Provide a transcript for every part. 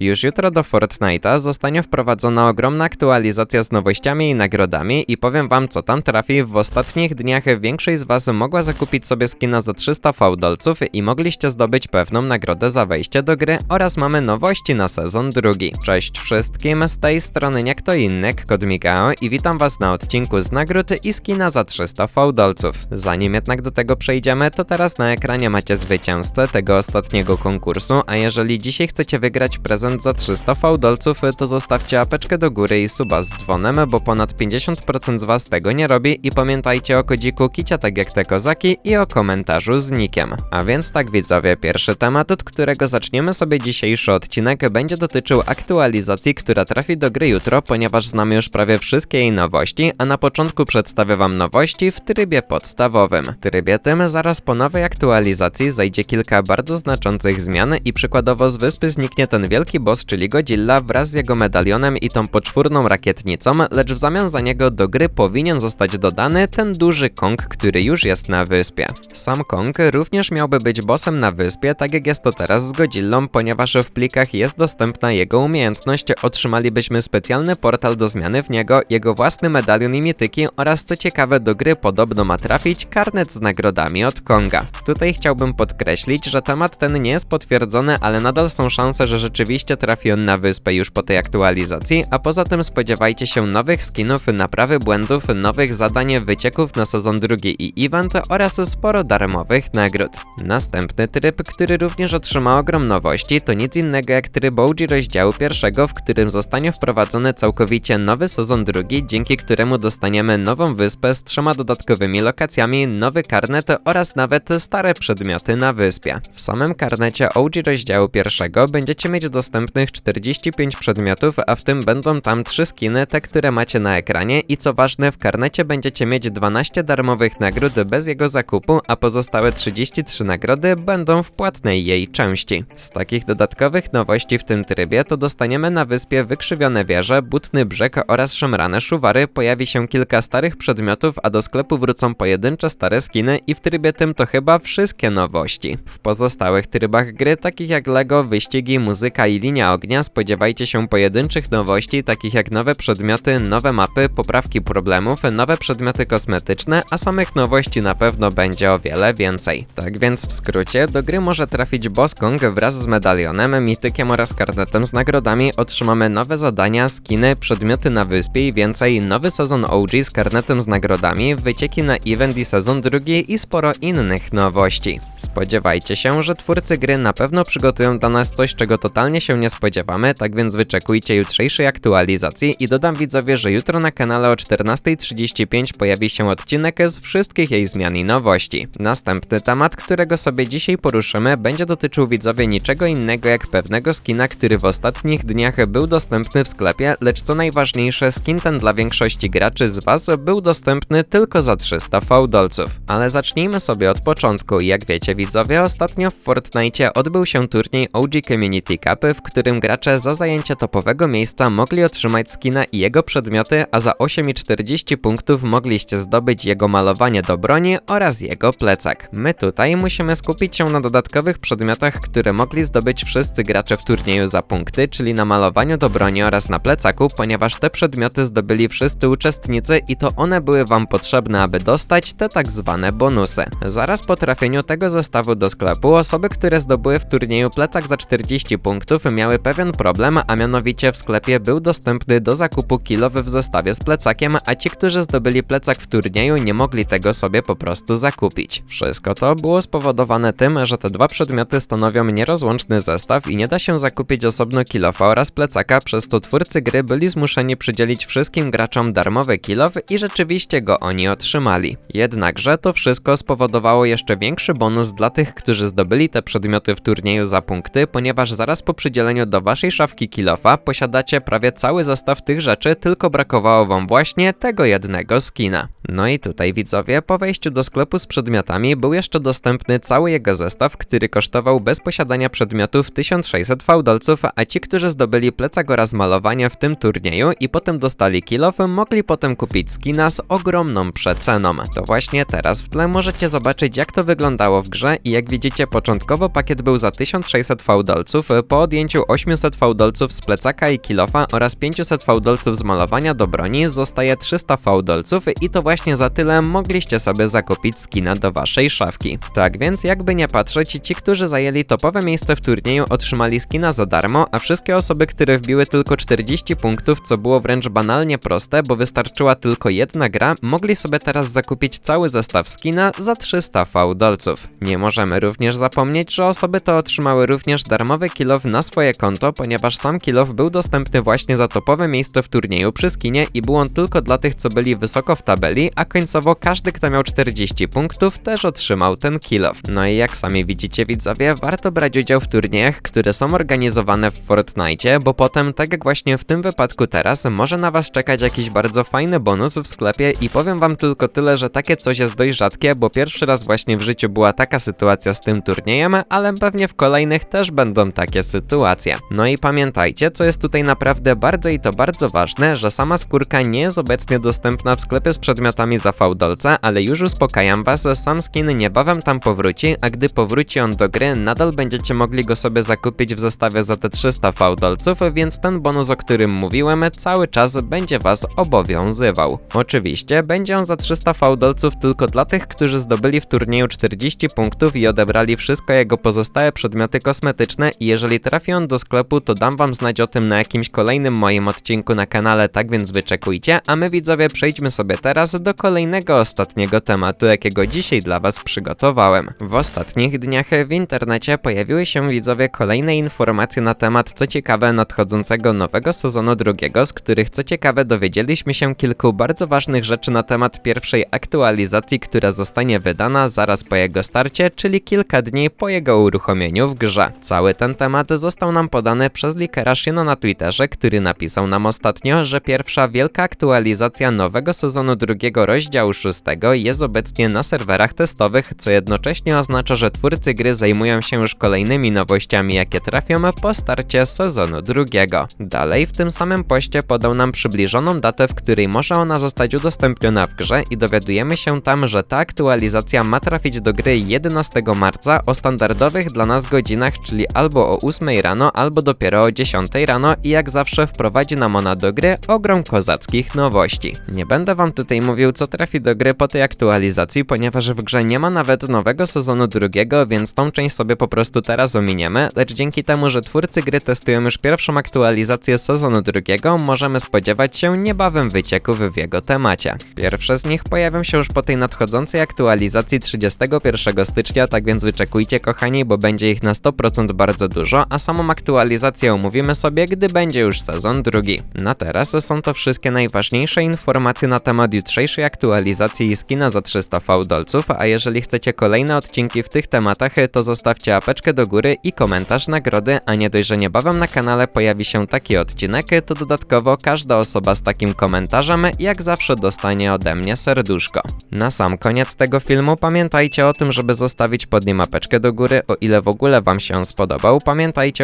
Już jutro do Fortnite'a zostanie wprowadzona ogromna aktualizacja z nowościami i nagrodami i powiem wam co tam trafi. W ostatnich dniach większość z was mogła zakupić sobie skina za 300 fałdolców i mogliście zdobyć pewną nagrodę za wejście do gry oraz mamy nowości na sezon drugi. Cześć wszystkim, z tej strony nie kto inny, Kod Migao i witam was na odcinku z nagród i skina za 300 fałdolców. Zanim jednak do tego przejdziemy, to teraz na ekranie macie zwycięzcę tego ostatniego konkursu, a jeżeli dzisiaj chcecie wygrać prezent za 300 fałdolców, to zostawcie apeczkę do góry i suba z dzwonem, bo ponad 50% z was tego nie robi i pamiętajcie o kodziku kicia tak jak te kozaki i o komentarzu z nikiem. A więc tak widzowie, pierwszy temat, od którego zaczniemy sobie dzisiejszy odcinek będzie dotyczył aktualizacji, która trafi do gry jutro, ponieważ znamy już prawie wszystkie jej nowości, a na początku przedstawię wam nowości w trybie podstawowym. W trybie tym zaraz po nowej aktualizacji zajdzie kilka bardzo znaczących zmian i przykładowo z wyspy zniknie ten wielki boss, czyli Godzilla wraz z jego medalionem i tą poczwórną rakietnicą, lecz w zamian za niego do gry powinien zostać dodany ten duży Kong, który już jest na wyspie. Sam Kong również miałby być bossem na wyspie, tak jak jest to teraz z Godzillą, ponieważ w plikach jest dostępna jego umiejętność, otrzymalibyśmy specjalny portal do zmiany w niego, jego własny medalion i mityki oraz co ciekawe do gry podobno ma trafić karnet z nagrodami od Konga. Tutaj chciałbym podkreślić, że temat ten nie jest potwierdzony, ale nadal są szanse, że rzeczywiście trafi on na wyspę już po tej aktualizacji, a poza tym spodziewajcie się nowych skinów, naprawy błędów, nowych zadań, wycieków na sezon drugi i event oraz sporo darmowych nagród. Następny tryb, który również otrzyma ogrom nowości, to nic innego jak tryb OG rozdziału pierwszego, w którym zostanie wprowadzony całkowicie nowy sezon drugi, dzięki któremu dostaniemy nową wyspę z trzema dodatkowymi lokacjami, nowy karnet oraz nawet stare przedmioty na wyspie. W samym karnecie OG rozdziału pierwszego będziecie mieć dostępnych 45 przedmiotów, a w tym będą tam 3 skiny, te które macie na ekranie i co ważne w karnecie będziecie mieć 12 darmowych nagród bez jego zakupu, a pozostałe 33 nagrody będą w płatnej jej części. Z takich dodatkowych nowości w tym trybie to dostaniemy na wyspie wykrzywione wieże, butny brzeg oraz szemrane szuwary, pojawi się kilka starych przedmiotów, a do sklepu wrócą pojedyncze stare skiny i w trybie tym to chyba wszystkie nowości. W pozostałych trybach gry, takich jak LEGO, wyścigi, muzyka i linia ognia, spodziewajcie się pojedynczych nowości, takich jak nowe przedmioty, nowe mapy, poprawki problemów, nowe przedmioty kosmetyczne, a samych nowości na pewno będzie o wiele więcej. Tak więc w skrócie, do gry może trafić Boss Kong wraz z medalionem, mitykiem oraz karnetem z nagrodami, otrzymamy nowe zadania, skiny, przedmioty na wyspie i więcej, nowy sezon OG z karnetem z nagrodami, wycieki na event i sezon drugi i sporo innych nowości. Spodziewajcie się, że twórcy gry na pewno przygotują dla nas coś, czego totalnie się nie spodziewamy, tak więc wyczekujcie jutrzejszej aktualizacji i dodam widzowie, że jutro na kanale o 14.35 pojawi się odcinek z wszystkich jej zmian i nowości. Następny temat, którego sobie dzisiaj poruszymy, będzie dotyczył widzowie niczego innego jak pewnego skina, który w ostatnich dniach był dostępny w sklepie, lecz co najważniejsze, skin ten dla większości graczy z Was był dostępny tylko za 300 fałdolców. Ale zacznijmy sobie od początku. Jak wiecie widzowie, ostatnio w Fortnite odbył się turniej OG Community Cup, w którym gracze za zajęcie topowego miejsca mogli otrzymać skina i jego przedmioty, a za 8,40 punktów mogliście zdobyć jego malowanie do broni oraz jego plecak. My tutaj musimy skupić się na dodatkowych przedmiotach, które mogli zdobyć wszyscy gracze w turnieju za punkty, czyli na malowaniu do broni oraz na plecaku, ponieważ te przedmioty zdobyli wszyscy uczestnicy i to one były wam potrzebne, aby dostać te tak zwane bonusy. Zaraz po trafieniu tego zestawu do sklepu, osoby, które zdobyły w turnieju plecak za 40 punktów miały pewien problem, a mianowicie w sklepie był dostępny do zakupu kilowy w zestawie z plecakiem, a ci, którzy zdobyli plecak w turnieju nie mogli tego sobie po prostu zakupić. Wszystko to było spowodowane tym, że te dwa przedmioty stanowią nierozłączny zestaw i nie da się zakupić osobno kilofa oraz plecaka, przez co twórcy gry byli zmuszeni przydzielić wszystkim graczom darmowy kilof i rzeczywiście go oni otrzymali. Jednakże to wszystko spowodowało jeszcze większy bonus dla tych, którzy zdobyli te przedmioty w turnieju za punkty, ponieważ zaraz po przydzieleniu do waszej szafki kilofa posiadacie prawie cały zestaw tych rzeczy, tylko brakowało wam właśnie tego jednego skina. No i tutaj widzowie, po wejściu do sklepu z przedmiotami był jeszcze dostępny cały jego zestaw, który kosztował bez posiadania przedmiotów 1600 fałdolców, a ci, którzy zdobyli plecak oraz malowanie w tym turnieju i potem dostali kilof, mogli potem kupić skina z ogromną przeceną. To właśnie teraz w tle możecie zobaczyć jak to wyglądało w grze i jak widzicie początkowo pakiet był za 1600 fałdolców, po odjęciu zgarnięciu 800 fałdolców z plecaka i kilofa oraz 500 fałdolców z malowania do broni zostaje 300 fałdolców i to właśnie za tyle mogliście sobie zakupić skina do waszej szafki. Tak więc jakby nie patrzeć, ci, którzy zajęli topowe miejsce w turnieju otrzymali skina za darmo, a wszystkie osoby, które wbiły tylko 40 punktów, co było wręcz banalnie proste, bo wystarczyła tylko jedna gra, mogli sobie teraz zakupić cały zestaw skina za 300 fałdolców. Nie możemy również zapomnieć, że osoby te otrzymały również darmowy kilof na swoje konto, ponieważ sam kilof był dostępny właśnie za topowe miejsce w turnieju przy skinie i był on tylko dla tych, co byli wysoko w tabeli, a końcowo każdy, kto miał 40 punktów, też otrzymał ten kilof. No i jak sami widzicie widzowie, warto brać udział w turniejach, które są organizowane w Fortnite, bo potem, tak jak właśnie w tym wypadku teraz, może na was czekać jakiś bardzo fajny bonus w sklepie i powiem wam tylko tyle, że takie coś jest dość rzadkie, bo pierwszy raz właśnie w życiu była taka sytuacja z tym turniejem, ale pewnie w kolejnych też będą takie sytuacje. No i pamiętajcie, co jest tutaj naprawdę bardzo i to bardzo ważne, że sama skórka nie jest obecnie dostępna w sklepie z przedmiotami za fałdolce, ale już uspokajam was, sam skin niebawem tam powróci, a gdy powróci on do gry, nadal będziecie mogli go sobie zakupić w zestawie za te 300 fałdolców, więc ten bonus, o którym mówiłem, cały czas będzie was obowiązywał. Oczywiście, będzie on za 300 fałdolców tylko dla tych, którzy zdobyli w turnieju 40 punktów i odebrali wszystko jego pozostałe przedmioty kosmetyczne i jeżeli trafi do sklepu, to dam wam znać o tym na jakimś kolejnym moim odcinku na kanale, tak więc wyczekujcie, a my widzowie przejdźmy sobie teraz do kolejnego ostatniego tematu, jakiego dzisiaj dla was przygotowałem. W ostatnich dniach w internecie pojawiły się widzowie kolejne informacje na temat, co ciekawe, nadchodzącego nowego sezonu drugiego, z których co ciekawe dowiedzieliśmy się kilku bardzo ważnych rzeczy na temat pierwszej aktualizacji, która zostanie wydana zaraz po jego starcie, czyli kilka dni po jego uruchomieniu w grze. Cały ten temat został nam podany przez Likera Shino na Twitterze, który napisał nam ostatnio, że pierwsza wielka aktualizacja nowego sezonu drugiego rozdziału szóstego jest obecnie na serwerach testowych, co jednocześnie oznacza, że twórcy gry zajmują się już kolejnymi nowościami, jakie trafią po starcie sezonu drugiego. Dalej w tym samym poście podał nam przybliżoną datę, w której może ona zostać udostępniona w grze i dowiadujemy się tam, że ta aktualizacja ma trafić do gry 11 marca o standardowych dla nas godzinach, czyli albo o 8 rano, albo dopiero o 10 rano i jak zawsze wprowadzi nam ona do gry ogrom kozackich nowości. Nie będę wam tutaj mówił, co trafi do gry po tej aktualizacji, ponieważ w grze nie ma nawet nowego sezonu drugiego, więc tą część sobie po prostu teraz ominiemy, lecz dzięki temu, że twórcy gry testują już pierwszą aktualizację sezonu drugiego, możemy spodziewać się niebawem wycieków w jego temacie. Pierwsze z nich pojawią się już po tej nadchodzącej aktualizacji 31 stycznia, tak więc wyczekujcie kochani, bo będzie ich na 100% bardzo dużo, a samą aktualizację omówimy sobie, gdy będzie już sezon drugi. Na teraz są to wszystkie najważniejsze informacje na temat jutrzejszej aktualizacji skina za 300 fałdolców, a jeżeli chcecie kolejne odcinki w tych tematach, to zostawcie apeczkę do góry i komentarz nagrody, a nie dość, że niebawem na kanale pojawi się taki odcinek, to dodatkowo każda osoba z takim komentarzem jak zawsze dostanie ode mnie serduszko. Na sam koniec tego filmu pamiętajcie o tym, żeby zostawić pod nim apeczkę do góry, o ile w ogóle wam się on spodobał.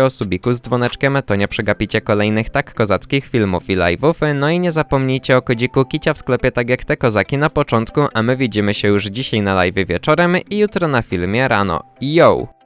O subiku z dzwoneczkiem, to nie przegapicie kolejnych tak kozackich filmów i live'ów, no i nie zapomnijcie o kodziku kicia w sklepie tak jak te kozaki na początku, a my widzimy się już dzisiaj na live wieczorem i jutro na filmie rano. Yo!